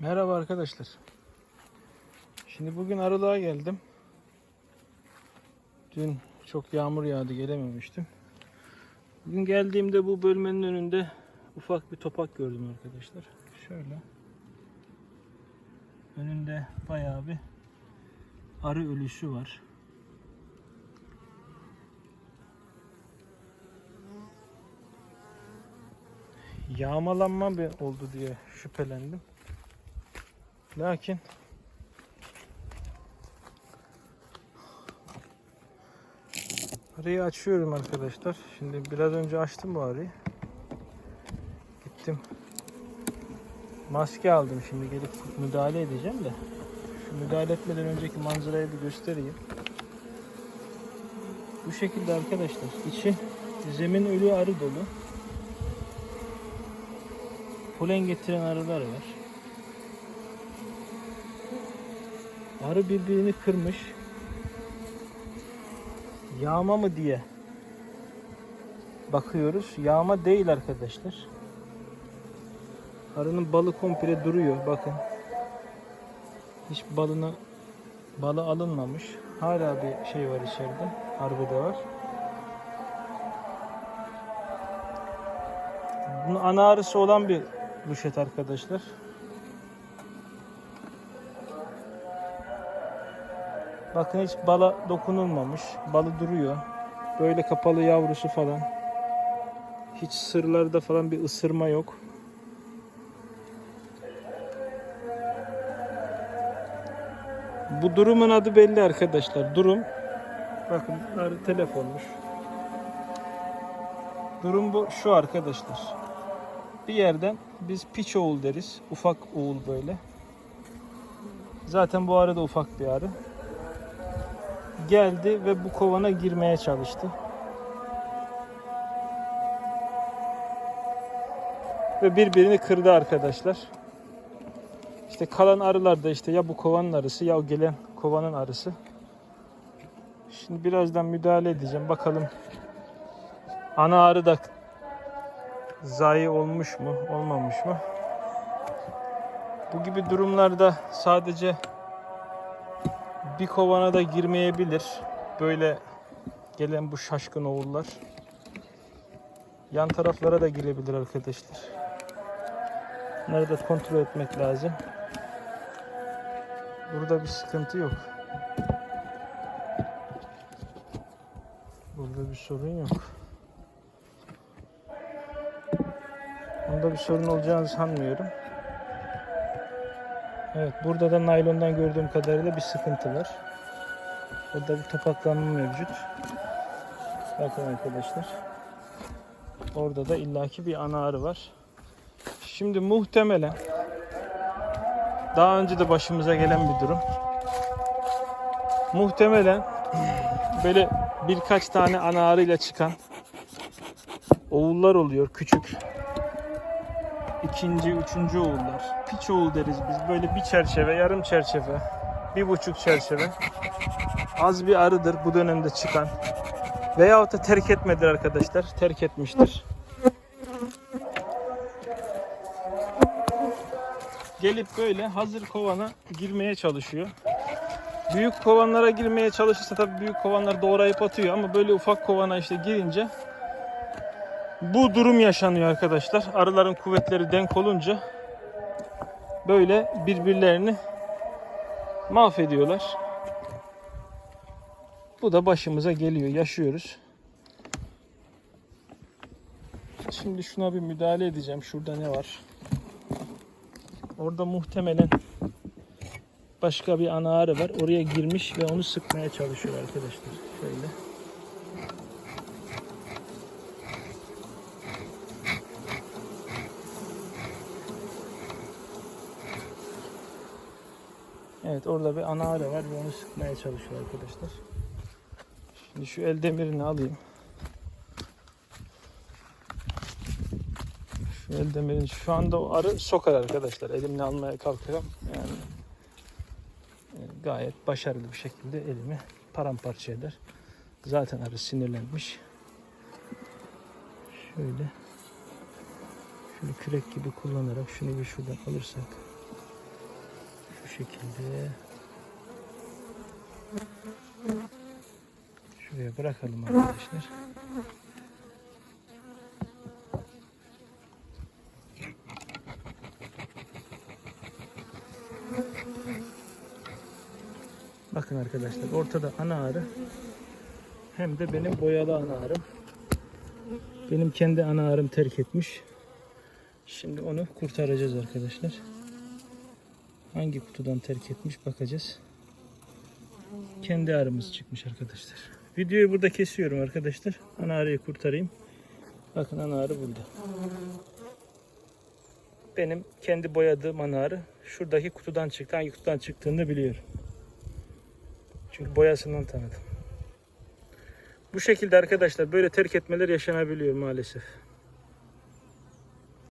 Merhaba arkadaşlar. Şimdi bugün arılığa geldim. Dün çok yağmur yağdı gelememiştim. Bugün geldiğimde bu bölmenin önünde ufak bir topak gördüm arkadaşlar. Şöyle. Önünde bayağı bir arı ölüsü var. Yağmalanma bir oldu diye şüphelendim. Lakin arıyı açıyorum arkadaşlar. Şimdi biraz önce açtım bu arıyı. Gittim. Maske aldım şimdi gelip müdahale edeceğim de. Şu müdahale etmeden önceki manzarayı bir göstereyim. Bu şekilde arkadaşlar. içi zemin ölü arı dolu. Polen getiren arılar var. Arı birbirini kırmış. Yağma mı diye bakıyoruz. Yağma değil arkadaşlar. Arının balı komple duruyor. Bakın. Hiç balına balı alınmamış. Hala bir şey var içeride. Arbede var. Bunun ana arısı olan bir ruşet arkadaşlar. Bakın hiç bala dokunulmamış. Balı duruyor. Böyle kapalı yavrusu falan. Hiç sırlarda falan bir ısırma yok. Bu durumun adı belli arkadaşlar. Durum. Bakın telefonmuş. Durum bu şu arkadaşlar. Bir yerden biz piç oğul deriz. Ufak oğul böyle. Zaten bu arı da ufak bir arı geldi ve bu kovana girmeye çalıştı. Ve birbirini kırdı arkadaşlar. İşte kalan arılar da işte ya bu kovanın arısı ya o gelen kovanın arısı. Şimdi birazdan müdahale edeceğim. Bakalım ana arı da zayi olmuş mu, olmamış mı? Bu gibi durumlarda sadece bir kovana da girmeyebilir. Böyle gelen bu şaşkın oğullar. Yan taraflara da girebilir arkadaşlar. Da kontrol etmek lazım. Burada bir sıkıntı yok. Burada bir sorun yok. Bunda bir sorun olacağını sanmıyorum. Evet burada da naylondan gördüğüm kadarıyla bir sıkıntı var. Burada bir topaklanma mevcut. Bakın arkadaşlar. Orada da illaki bir ana arı var. Şimdi muhtemelen daha önce de başımıza gelen bir durum. Muhtemelen böyle birkaç tane ana arıyla çıkan oğullar oluyor küçük ikinci, üçüncü oğullar. Piç oğul deriz biz. Böyle bir çerçeve, yarım çerçeve, bir buçuk çerçeve. Az bir arıdır bu dönemde çıkan. Veyahut da terk etmedir arkadaşlar. Terk etmiştir. Gelip böyle hazır kovana girmeye çalışıyor. Büyük kovanlara girmeye çalışırsa tabii büyük kovanlar doğrayıp atıyor ama böyle ufak kovana işte girince bu durum yaşanıyor arkadaşlar. Arıların kuvvetleri denk olunca böyle birbirlerini mahvediyorlar. Bu da başımıza geliyor. Yaşıyoruz. Şimdi şuna bir müdahale edeceğim. Şurada ne var? Orada muhtemelen başka bir ana arı var. Oraya girmiş ve onu sıkmaya çalışıyor arkadaşlar. Şöyle. Evet orada bir ana arı var ve onu sıkmaya çalışıyor arkadaşlar. Şimdi şu el demirini alayım. Şu el demirini şu anda o arı sokar arkadaşlar. Elimle almaya kalkarım. Yani e, gayet başarılı bir şekilde elimi paramparça eder. Zaten arı sinirlenmiş. Şöyle şöyle kürek gibi kullanarak şunu bir şuradan alırsak Bu şekilde. Şuraya bırakalım arkadaşlar. Bakın arkadaşlar ortada ana arı hem de benim boyalı ana arım. Benim kendi ana arım terk etmiş. Şimdi onu kurtaracağız arkadaşlar. Hangi kutudan terk etmiş bakacağız. Kendi arımız çıkmış arkadaşlar. Videoyu burada kesiyorum arkadaşlar. Ana kurtarayım. Bakın ana arı burada. Benim kendi boyadığım ana şuradaki kutudan çıktı. Hangi kutudan çıktığını biliyorum. Çünkü boyasından tanıdım. Bu şekilde arkadaşlar böyle terk etmeler yaşanabiliyor maalesef.